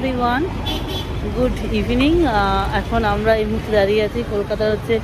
Everyone good evening এখন আমরা এই মুহূর্তে দাঁড়িয়ে আছি কলকাতার হচ্ছে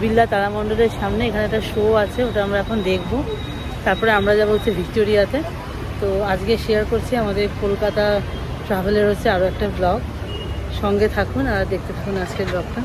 বিড়লা তারামণ্ডলের সামনে। এখানে একটা শো আছে, ওটা আমরা এখন দেখব। তারপরে আমরা যাব হচ্ছে ভিক্টোরিয়াতে। তো আজকে শেয়ার করছি আমাদের কলকাতা ট্রাভেলের হচ্ছে আরও একটা ব্লগ সঙ্গে থাকুন আর দেখতে থাকুন আজকের ব্লগটা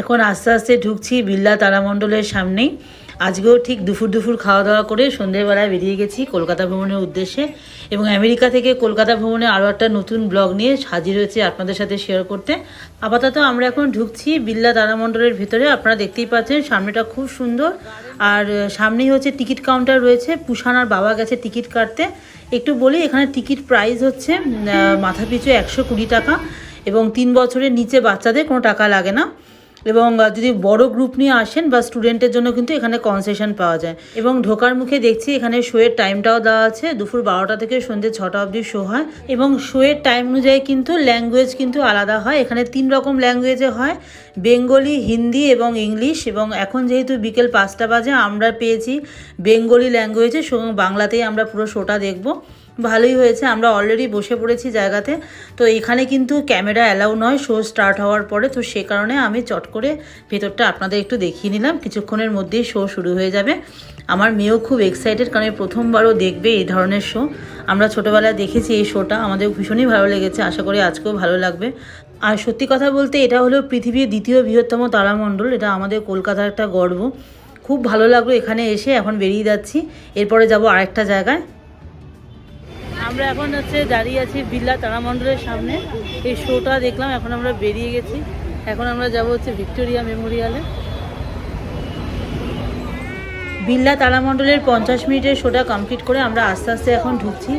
এখন আস্তে আস্তে ঢুকছি বিড়লা তারামণ্ডলের সামনেই। আজকেও ঠিক দুপুর দুপুর খাওয়া দাওয়া করে সন্ধ্যেবেলায় বেরিয়ে গেছি কলকাতা ভ্রমণের উদ্দেশ্যে এবং আমেরিকা থেকে কলকাতা ভ্রমণে আরও একটা নতুন ব্লগ নিয়ে হাজির হয়েছে আপনাদের সাথে শেয়ার করতে। আপাতত আমরা এখন ঢুকছি বিড়লা তারামণ্ডলের ভিতরে। আপনারা দেখতেই পাচ্ছেন সামনেটা খুব সুন্দর। আর সামনেই হচ্ছে টিকিট কাউন্টার রয়েছে। পুষানার বাবা গেছে টিকিট কাটতে। একটু বলি এখানে টিকিট প্রাইস হচ্ছে উম, আহ, মাথাপিছু একশো কুড়ি টাকা এবং তিন বছরের নিচে বাচ্চাদের কোনো টাকা লাগে না। এবং যদি বড় গ্রুপ নিয়ে আসেন বা স্টুডেন্টের জন্য কিন্তু এখানে কনসেশন পাওয়া যায়। এবং ঢোকার মুখে দেখছি এখানে শোয়ের টাইমটাও দেওয়া আছে। দুপুর বারোটা থেকে সন্ধ্যে ছটা অবধি শো হয়। এবং শোয়ের টাইম অনুযায়ী কিন্তু ল্যাঙ্গুয়েজ কিন্তু আলাদা হয়। এখানে তিন রকম ল্যাঙ্গুয়েজে হয়। বেঙ্গলি হিন্দি এবং ইংলিশ এবং এখন যেহেতু বিকেল পাঁচটা বাজে, আমরা পেয়েছি বেঙ্গলি ল্যাঙ্গুয়েজে বাংলাতেই আমরা পুরো শোটা দেখব। ভালোই হয়েছে, আমরা অলরেডি বসে পড়েছি জায়গাতে। তো এখানে কিন্তু ক্যামেরা অ্যালাউ নয় শো স্টার্ট হওয়ার পরে। তো সে কারণে আমি চট করে ভেতরটা আপনাদের একটু দেখিয়ে নিলাম। কিছুক্ষণের মধ্যেই শো শুরু হয়ে যাবে। আমার মেয়েও খুব এক্সাইটেড কারণ প্রথমবারও দেখবে এই ধরনের শো আমরা ছোটোবেলায় দেখেছি এই শোটা আমাদের ভীষণই ভালো লেগেছে। আশা করি আজকেও ভালো লাগবে। আর সত্যি কথা বলতে, এটা হলো পৃথিবীর দ্বিতীয় বৃহত্তম তারামণ্ডল। এটা আমাদের কলকাতার একটা গর্ব। খুব ভালো লাগল এখানে এসে, এখন বেরিয়ে যাচ্ছি। এরপরে যাব আরেকটা জায়গায়। আমরা এখন হচ্ছে দাঁড়িয়ে আছি বিড়লা তারামণ্ডলের সামনে। এই শোটা দেখলাম, এখন আমরা বেরিয়ে গেছি। এখন আমরা যাব হচ্ছে ভিক্টোরিয়া মেমোরিয়ালে। বিড়লা তারামণ্ডলের পঞ্চাশ মিনিটের শোটা কমপ্লিট করে আমরা আস্তে আস্তে এখন ঢুকছি।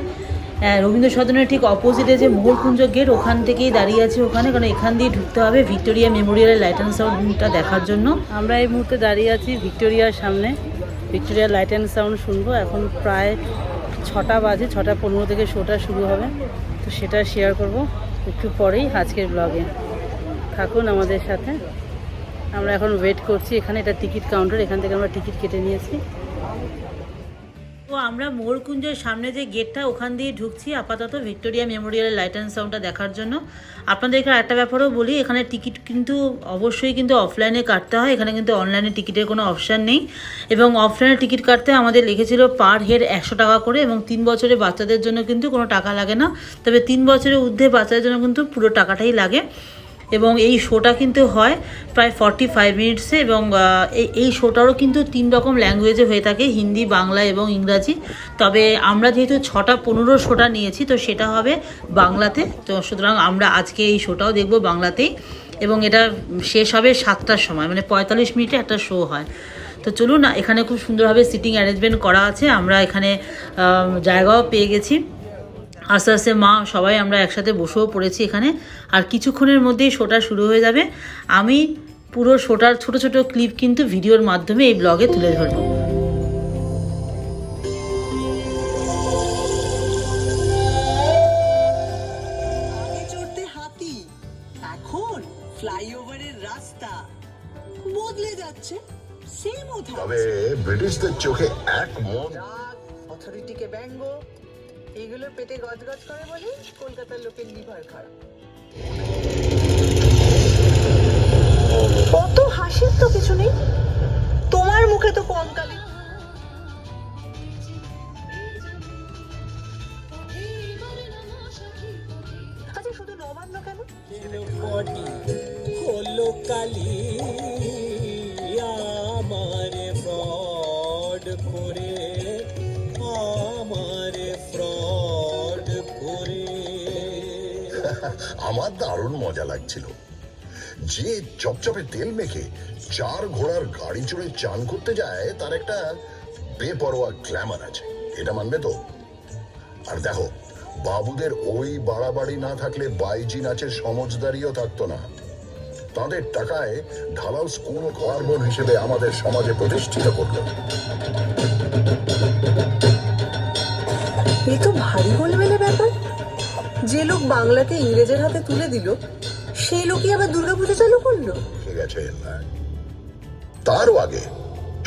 রবীন্দ্র সদনের ঠিক অপোজিটে যে মোহরকুঞ্জ গেট ওখান থেকেই দাঁড়িয়ে আছি ওখানে। কারণ এখান দিয়ে ঢুকতে হবে ভিক্টোরিয়া মেমোরিয়ালের লাইট অ্যান্ড সাউন্ডটা দেখার জন্য। আমরা এই মুহূর্তে দাঁড়িয়ে আছি ভিক্টোরিয়ার সামনে। ভিক্টোরিয়ার লাইট অ্যান্ড সাউন্ড শুনব। এখন প্রায় ছটা বাজে, ছটা পনেরো থেকে শোটা শুরু হবে। তো সেটা শেয়ার করব একটু পরেই আজকের ব্লগে থাকুন আমাদের সাথে। আমরা এখন ওয়েট করছি, এখানে এটা টিকিট কাউন্টার এখান থেকে আমরা টিকিট কেটে নিয়েছি। আমরা মোরকুঞ্জের সামনে যে গেটটা, ওখান দিয়ে ঢুকছি আপাতত ভিক্টোরিয়া মেমোরিয়ালের লাইট অ্যান্ড সাউন্ডটা দেখার জন্য। আপনাদেরকে একটা ব্যাপারও বলি, এখানে টিকিট কিন্তু অবশ্যই কিন্তু অফলাইনে কাটতে হয়, এখানে কিন্তু অনলাইনে টিকিটের কোনো অপশান নেই। এবং অফলাইনে টিকিট কাটতে আমাদের লিখেছিল পার হেড একশো টাকা করে এবং তিন বছরের বাচ্চাদের জন্য কিন্তু কোনো টাকা লাগে না। তবে তিন বছরের ঊর্ধ্বে বাচ্চাদের জন্য কিন্তু পুরো টাকাটাই লাগে। এবং এই শোটা কিন্তু হয় প্রায় ফর্টি ফাইভ মিনিটসে এবং এই- শোটারও কিন্তু তিন রকম ল্যাঙ্গুয়েজে হয়ে থাকে, হিন্দি, বাংলা এবং ইংরাজি। তবে আমরা যেহেতু ছটা পনেরো শোটা নিয়েছি, তো সেটা হবে বাংলাতে। তো সুতরাং আমরা আজকে এই শোটাও দেখব বাংলাতেই এবং এটা শেষ হবে সাতটার সময় মানে পঁয়তাল্লিশ মিনিটে একটা শো হয়। তো চলুন না, এখানে খুব সুন্দরভাবে সিটিং অ্যারেঞ্জমেন্ট করা আছে। আমরা এখানে জায়গাও পেয়ে গেছি। আস্তে আস্তে মা সবাই আমরা একসাথে বসেও পড়েছি এখানে। আর কিছুক্ষণের মধ্যেই শোটা শুরু হয়ে যাবে। আমি পুরো শোটার ছোট ছোট ক্লিপ কিন্তু ভিডিওর মাধ্যমে এই ব্লগে তুলে ধরবো। তবে ব্রিটিশদের চোখে এক মন অথরিটিকে ব্যঙ্গ। এগুলো পেটে গজগজ করে বলে কলকাতার লোকের লিভার খারাপ। কত হাসির তো কিছু নেই। আমার দারুণ মজা লাগছিল। যে চপচপে তেল মেখে চার ঘোড়ার গাড়ি চড়ে চান করতে যায়, তার একটা বেপরোয়া গ্ল্যামার আছে। এটা মানবে তো? আর দেখো, বাবুদের ওই বাড়াবাড়ি না থাকলে বাইজি নাচের সমজদারিও থাকতো না। তাদের টাকায় ঢালাও স্কুল কার্বন হিসেবে আমাদের সমাজে প্রতিষ্ঠিত করল। এ তো ভারী গোলমেলে ব্যাপার। যে লোক বাংলাকে ইংরেজের হাতে তুলে দিল সেই লোকই আবার দুর্গাপুজো চালু করল। ঠিক আছে তারও আগে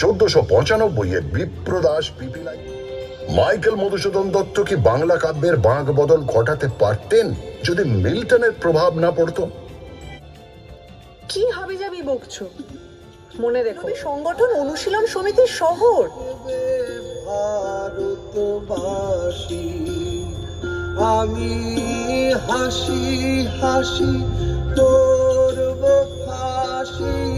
চোদ্দশো পঁচানব্বই এ বিপ্রদাস পিপিলাই। মাইকেল মধুসূদন দত্ত কি বাংলা কাব্যের বাঁক বদল ঘটাতে পারতেন যদি মিল্টনের প্রভাব না পড়তো? কি হাবি যাবি বকছো? মনে রেখো। সংগঠন অনুশীলন সমিতির শহর। ভারতবাসী। আমি হাসি হাসি তোর ফাঁসি।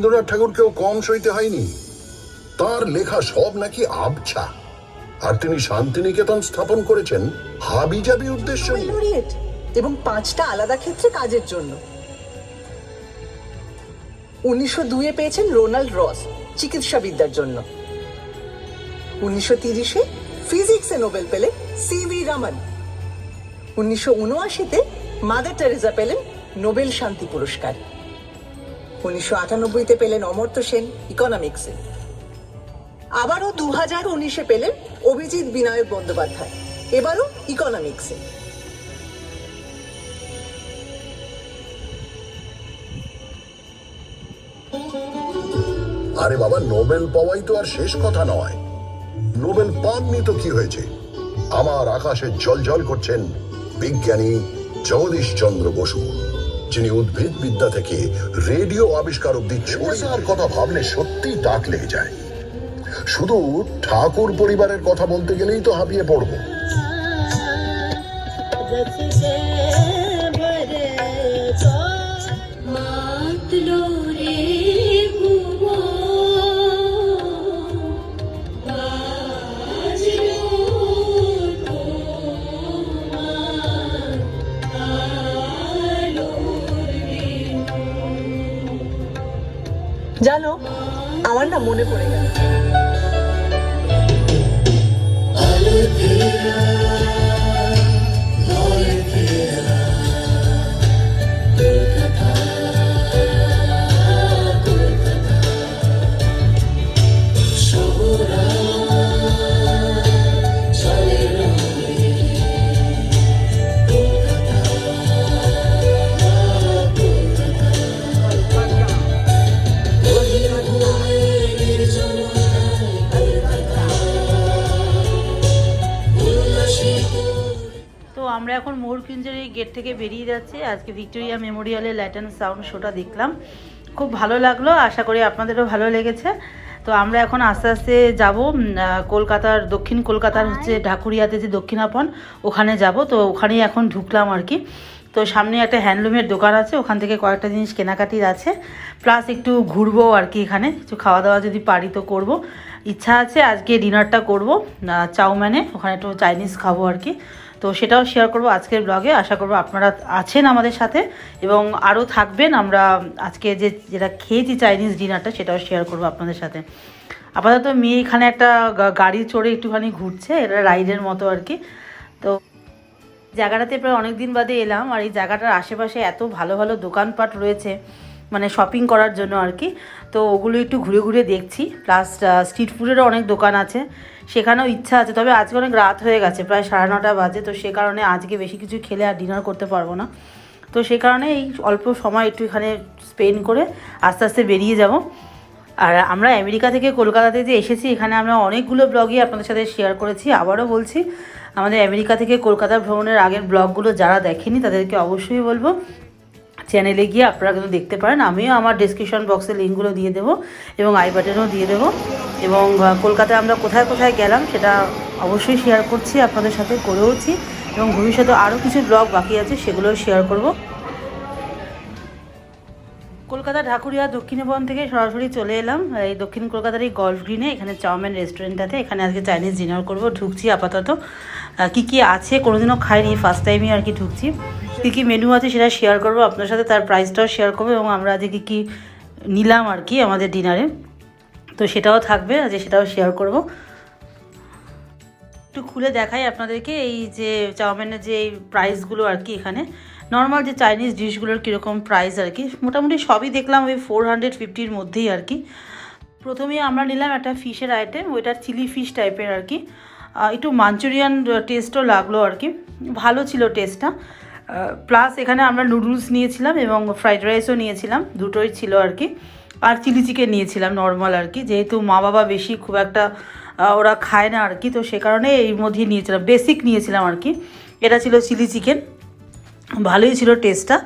রবীন্দ্রনাথ ঠাকুরকেও কম সইতে হয়নি। তার লেখা সব নাকি আবছা। আর তিনি শান্তিনিকেতন স্থাপন করেছেন হাবিজাবি উদ্দেশ্য এবং পাঁচটা আলাদা ক্ষেত্রে কাজের জন্য। উনিশশো দুয়ে পেয়েছেন রোনাল্ড রস চিকিৎসাবিদ্যার জন্য। উনিশশো তিরিশে ফিজিক্সে নোবেল পেলেন সি ভি রামন। উনিশশো উনআশিতে মাদার টেরেজা পেলেন নোবেল শান্তি পুরস্কার। উনিশশো আটানব্বইতে পেলেন অমর্ত্য সেন ইকোনমিক্সে। আবারও দু হাজার উনিশে পেলেন অভিজিৎ বিনায়ক বন্দ্যোপাধ্যায়, এবারও ইকোনমিক্সে। আরে বাবা, নোবেল পাওয়াই তো আর শেষ কথা নয়। নোবেল পাননি তো কি হয়েছে? আমার আকাশে জল করছেন বিজ্ঞানী জগদীশ চন্দ্র বসু। যিনি উদ্ভিদ বিদ্যা থেকে রেডিও আবিষ্কার অব্দি ছড়িয়ে কথা ভাবলে সত্যি ডাক লেগে যায় শুধু ঠাকুর পরিবারের কথা বলতে গেলেই তো হাঁপিয়ে পড়ব জানো আমার না মনে পড়ে গেল। থেকে বেরিয়ে যাচ্ছে। আজকে ভিক্টোরিয়া মেমোরিয়ালে ল্যাটন সাউন্ড শোটা দেখলাম। খুব ভালো লাগল আশা করি আপনাদেরও ভালো লেগেছে। তো আমরা এখন আস্তে আস্তে যাব কলকাতার দক্ষিণ কলকাতার হচ্ছে ঢাকুরিয়াতে যে দক্ষিণাপন ওখানে যাব। তো ওখানেই এখন ঢুকলাম আর কি। তো সামনে একটা হ্যান্ডলুমের দোকান আছে ওখান থেকে কয়েকটা জিনিস কেনাকাটির আছে। প্লাস একটু ঘুরবো আর কি এখানে। কিছু খাওয়া দাওয়া যদি পারি তো করব। ইচ্ছা আছে আজকে ডিনারটা করব চাউম্যানে ওখানে একটু চাইনিজ খাব আর কি। তো সেটাও শেয়ার করব আজকের ব্লগে আশা করব আপনারা আছেন আমাদের সাথে এবং আরও থাকবেন। আমরা আজকে যে, যেটা খেয়েছি চাইনিজ ডিনারটা সেটাও শেয়ার করব আপনাদের সাথে। আপাতত মেয়ে এখানে একটা গাড়ি চড়ে একটুখানি ঘুরছে, এটা রাইডের মতো আর কি। তো জায়গাটাতে প্রায় অনেক দিন বাদে এলাম আর এই জায়গাটার আশেপাশে এত ভালো ভালো দোকানপাট রয়েছে। মানে শপিং করার জন্য আর কি। তো ওগুলো একটু ঘুরে ঘুরে দেখছি। প্লাস স্ট্রিট ফুডেরও অনেক দোকান আছে। সেখানেও ইচ্ছা আছে। তবে আজকে অনেক রাত হয়ে গেছে, প্রায় সাড়ে নটা বাজে। তো সে কারণে আজকে বেশি কিছু খেলে আর ডিনার করতে পারব না। তো সেই কারণে এই অল্প সময় একটু এখানে স্পেন্ড করে আস্তে আস্তে বেরিয়ে যাব। আর আমরা আমেরিকা থেকে কলকাতাতে যে এসেছি, এখানে আমরা অনেকগুলো ব্লগই আপনাদের সাথে শেয়ার করেছি। আবারও বলছি, আমাদের আমেরিকা থেকে কলকাতা ভ্রমণের আগের ব্লগগুলো যারা দেখেনি, তাদেরকে অবশ্যই বলব। চ্যানেলে গিয়ে আপনারা কিন্তু দেখতে পারেন। আমিও আমার ডিসক্রিপশন বক্সে লিঙ্কগুলো দিয়ে দেবো এবং আই বাটনও দিয়ে দেবো। এবং কলকাতায় আমরা কোথায় কোথায় গেলাম সেটা অবশ্যই শেয়ার করছি, আপনাদের সাথে করেওছি। এবং ভবিষ্যতে আরও কিছু ব্লগ বাকি আছে, সেগুলোও শেয়ার করব। কলকাতা ঢাকুরিয়া দক্ষিণবন থেকে সরাসরি চলে এলাম। এই দক্ষিণ কলকাতার এই গল্ফ গ্রিনে এখানে চাউমিন রেস্টুরেন্ট আছে। এখানে আজকে চাইনিজ ডিনার করব। ঢুকছি আপাতত। কি কি আছে? কোনোদিনও খাইনি ফার্স্ট টাইমই আর কি ঢুকছি। কী কী মেনু আছে সেটা শেয়ার করব। আপনার সাথে তার প্রাইসটাও শেয়ার করব এবং আমরা আজকে কী কী নিলাম আর কি আমাদের ডিনারে তো সেটাও থাকবে, আজকে সেটাও শেয়ার করব। একটু খুলে দেখাই আপনাদেরকে। এই যে চাউমিনের যে প্রাইসগুলো আর কি এখানে। নর্মাল যে চাইনিজ ডিশগুলোর কীরকম প্রাইস আর কি, মোটামুটি সবই দেখলাম ওই ফোর হান্ড্রেড ফিফটির মধ্যেই আর কি। প্রথমে আমরা নিলাম একটা ফিশের আইটেম ওইটা চিলি ফিশ টাইপের আর কি। একটু মাঞ্চুরিয়ান টেস্টও লাগল আর কি। ভালো ছিল টেস্টটা প্লাস এখানে আমরা নুডলস নিয়েছিলাম এবং ফ্রাইড রাইসও নিয়েছিলাম, দুটোই ছিল আর কি। আর চিলি চিকেন নিয়েছিলাম নর্মাল আর কি। যেহেতু মা বাবা বেশি খুব একটা ওরা খায় না আর কি, তো সে কারণে এই মধ্যেই নিয়েছিলাম। বেসিক নিয়েছিলাম আর কি। এটা ছিল চিলি চিকেন ভালোই ছিল টেস্টটা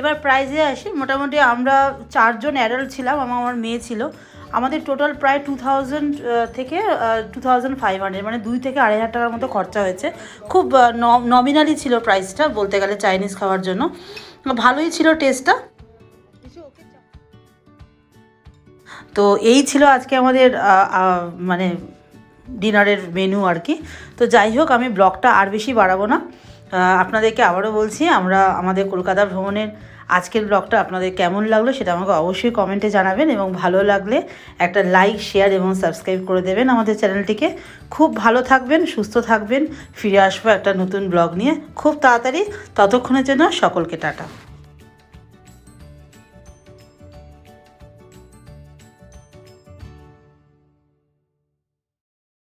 এবার প্রাইজে আসি, মোটামুটি আমরা চারজন অ্যাডাল্ট ছিলাম, আমার আমার মেয়ে ছিল। আমাদের টোটাল প্রায় টু থাউজেন্ড থেকে টু থাউজেন্ড ফাইভ হান্ড্রেড মানে দুই থেকে আড়াই হাজার টাকার মতো খরচা হয়েছে। খুব নমিনালি ছিল প্রাইসটা বলতে গেলে চাইনিজ খাওয়ার জন্য। ভালোই ছিল টেস্টটা তো এই ছিল আজকে আমাদের মানে ডিনারের মেনু আর কি। তো যাই হোক, আমি ব্লগটা আর বেশি বাড়াবো না। আপনাদেরকে আবারও বলছি, আমরা আমাদের কলকাতা ভ্রমণের আজকের ব্লগটা আপনাদের কেমন লাগল সেটা আমাকে অবশ্যই কমেন্টে জানাবেন এবং ভালো লাগলে একটা লাইক শেয়ার এবং সাবস্ক্রাইব করে দেবেন আমাদের চ্যানেলটিকে। খুব ভালো থাকবেন, সুস্থ থাকবেন, ফিরে আসব একটা নতুন ব্লগ নিয়ে। খুব তাড়াতাড়ি, ততক্ষণের জন্য সকলকে টাটা।